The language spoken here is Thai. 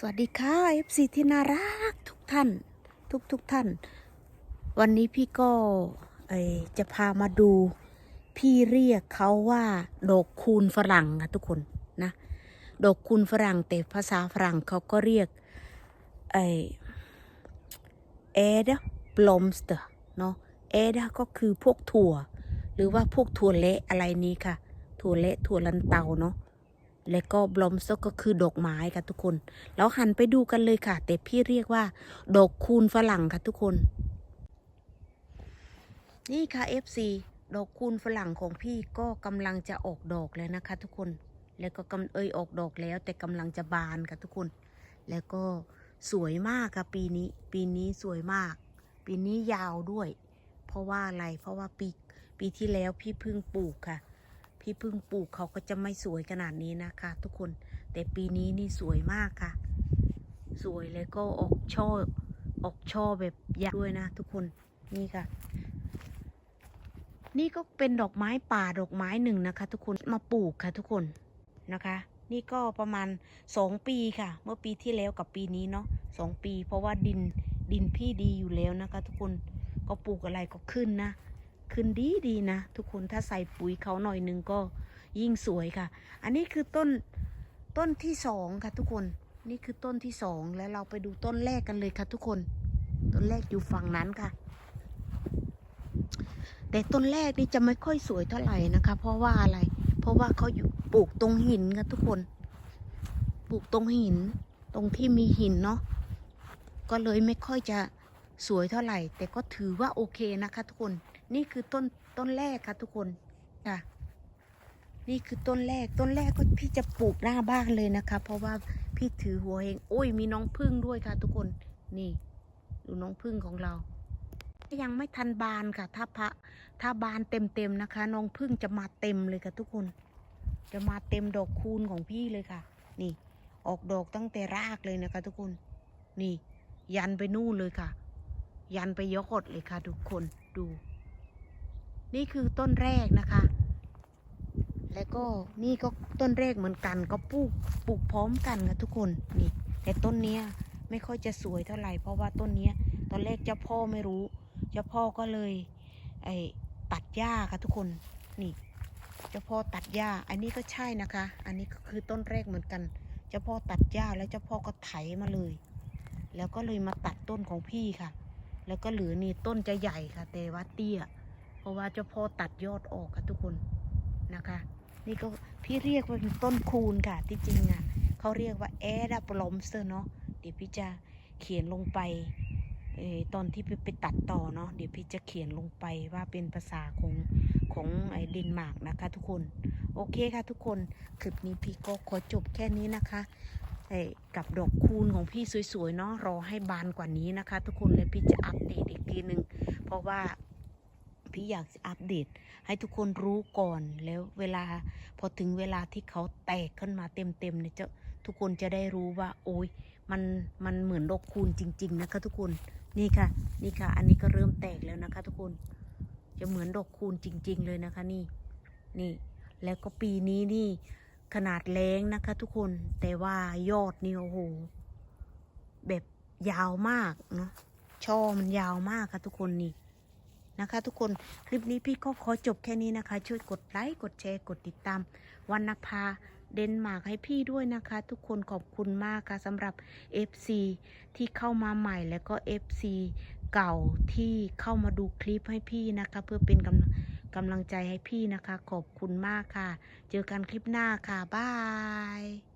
สวัสดีค่ะ FC ที่น่ารักทุกท่าน ทุกทุกท่าน วันนี้พี่ก็จะพามาดู พี่เรียกเขาว่า ดอกคูณฝรั่งค่ะทุกคนนะดอกคูณฝรั่งแต่ภาษาฝรั่งเขาก็เรียกไอเอเดบลอมสเตอร์เนาะเอเดก็คือพวกถั่ว หรือว่าพวกถั่วเละอะไรนี้ค่ะ ถั่วเละถั่วลันเตาเนาะ และก็บลอมสก็คือดอกไม้ค่ะทุกคน แล้วหันไปดูกันเลยค่ะ แต่พี่เรียกว่า ดอกคูณฝรั่งค่ะทุกคน นี่ค่ะ FC ดอกคูณฝรั่งของพี่ก็กำลังจะออกดอกแล้วนะคะ ทุกคน แล้วก็กำเอยออกดอกแล้ว แต่กำลังจะบานค่ะทุกคน แล้วก็สวยมากค่ะปีนี้ ปีนี้สวยมาก ปีนี้ยาวด้วย เพราะว่าอะไร เพราะว่าปีปีที่แล้วพี่เพิ่งปลูกค่ะ พี่เพิ่งปลูกเขาก็จะไม่สวยขนาดนี้นะคะ ทุกคนแต่ปีนี้นี่สวยมากค่ะ สวยแล้วก็ออกช่อออกช่อแบบยาวด้วยนะ ทุกคนนี่ค่ะ นี่ก็เป็นดอกไม้ป่าดอกไม้หนึ่งนะคะ ทุกคนมาปลูกค่ะ ทุกคนนะคะ นี่ก็ประมาณสองปีค่ะ เมื่อปีที่แล้วกับปีนี้เนาะสองปี เพราะว่าดินดินพี่ดีอยู่แล้วนะคะ ทุกคนก็ปลูกอะไรก็ขึ้นนะ ขึ้นดีดีนะ ทุกคนถ้าใส่ปุ๋ยเขาหน่อยนึงก็ยิ่งสวยค่ะ อันนี้คือต้นต้นที่สองค่ะทุกคนนี่คือต้นที่สองแล้วเราไปดูต้นแรกกันเลยค่ะทุกคน ต้นแรกอยู่ฝั่งนั้นค่ะ แต่ต้นแรกนี่จะไม่ค่อยสวยเท่าไหร่นะคะ เพราะว่าอะไร เพราะว่าเขาอยู่ปลูกตรงหินค่ะทุกคน ปลูกตรงหิน ตรงที่มีหินเนาะก็เลยไม่ค่อยจะ สวยเท่าไหร่ แต่ก็ถือว่าโอเคนะคะ ทุกคน นี่คือต้นต้นแรกค่ะทุกคนค่ะนี่คือต้นแรกต้นแรกก็พี่จะปลูกหน้าบ้านเลยนะคะ เพราะว่าพี่ถือหัวเองโอ้ยมีน้องพึ่งด้วยค่ะ ทุกคนนี่ ดูน้องพึ่งของเรา ยังไม่ทันบานค่ะ ถ้าพระถ้าบานเต็มๆนะคะ น้องพึ่งจะมาเต็มเลยค่ะ ทุกคน จะมาเต็มดอกคูณของพี่เลยค่ะ นี่ ออกดอกตั้งแต่รากเลยนะคะ ทุกคน นี่ ยันไปนู่นเลยค่ะ ยันไปยกอดเลยค่ะทุกคนดู นี่คือต้นแรกนะคะ แล้วก็นี่ก็ต้นแรกเหมือนกันก็ปลูกปลูกพร้อมกันค่ะทุกคนนี่ แต่ต้นเนี้ยไม่ค่อยจะสวยเท่าไหร่เพราะว่าต้นเนี้ยตอนแรกเจ้าพ่อไม่รู้ เจ้าพ่อก็เลย ไอ้ตัดหญ้าค่ะทุกคนนี่ เจ้าพ่อตัดหญ้า อันนี้ก็ใช่นะคะ อันนี้ก็คือต้นแรกเหมือนกัน เจ้าพ่อตัดหญ้าแล้วเจ้าพ่อก็ไถมาเลย แล้วก็เลยมาตัดต้นของพี่ค่ะ แล้วก็หลือนี่ต้นจะใหญ่ค่ะ แต่ว่าเตี้ย เพราะว่าเจ้าพ่อตัดยอดออกค่ะทุกคนนะคะ นี่ก็พี่เรียกว่าเป็นต้นคูณค่ะที่จริงอะเขาเรียกว่าแอดับลอมเตอร์เนาะเดี๋ยวพี่จะเขียนลงไปเออตอนที่พี่ไปตัดต่อเนาะเดี๋ยวพี่จะเขียนลงไปว่าเป็นภาษาของของไอ้เดนมาร์กนะคะทุกคน โอเคค่ะทุกคน คลิปนี้พี่ก็ขอจบแค่นี้นะคะ กับดอกคูณของพี่สวยๆเนาะรอให้บานกว่านี้นะคะ ทุกคนแล้วพี่จะอัปเดตอีกทีหนึ่งเพราะว่าพี่อยากจะอัปเดต ให้ทุกคนรู้ก่อนแล้วเวลาพอถึงเวลาที่เขาแตกขึ้นมาเต็มๆเนี่ยจะทุกคนจะได้รู้ว่า โอ้ยมันมันเหมือนดอกคูณจริง ๆ นะคะ ทุกคนนี่ค่ะ นี่ค่ะ อันนี้ก็เริ่มแตกแล้วนะคะ ทุกคนจะเหมือนดอกคูณจริง ๆ เลยนะคะ นี่นี่ แล้วก็ปีนี้นี่ ขนาดแรงนะคะทุกคนแต่ว่ายอดนี่โอ้โหแบบยาวมากเนาะช่อมันยาวมากค่ะทุกคนนี่นะคะทุกคนคลิปนี้พี่ก็ขอจบแค่นี้นะคะ ช่วยกดไลค์กดแชร์กดติดตาม วันนภาเดนมาร์กให้พี่ด้วยนะคะ ทุกคนขอบคุณมากค่ะสำหรับ FC ที่เข้ามาใหม่แล้วก็ FC เก่าที่เข้ามาดูคลิปให้พี่นะคะ เพื่อเป็นกำลัง กำลังใจให้พี่นะคะ ขอบคุณมากค่ะ เจอกันคลิปหน้าค่ะ บาย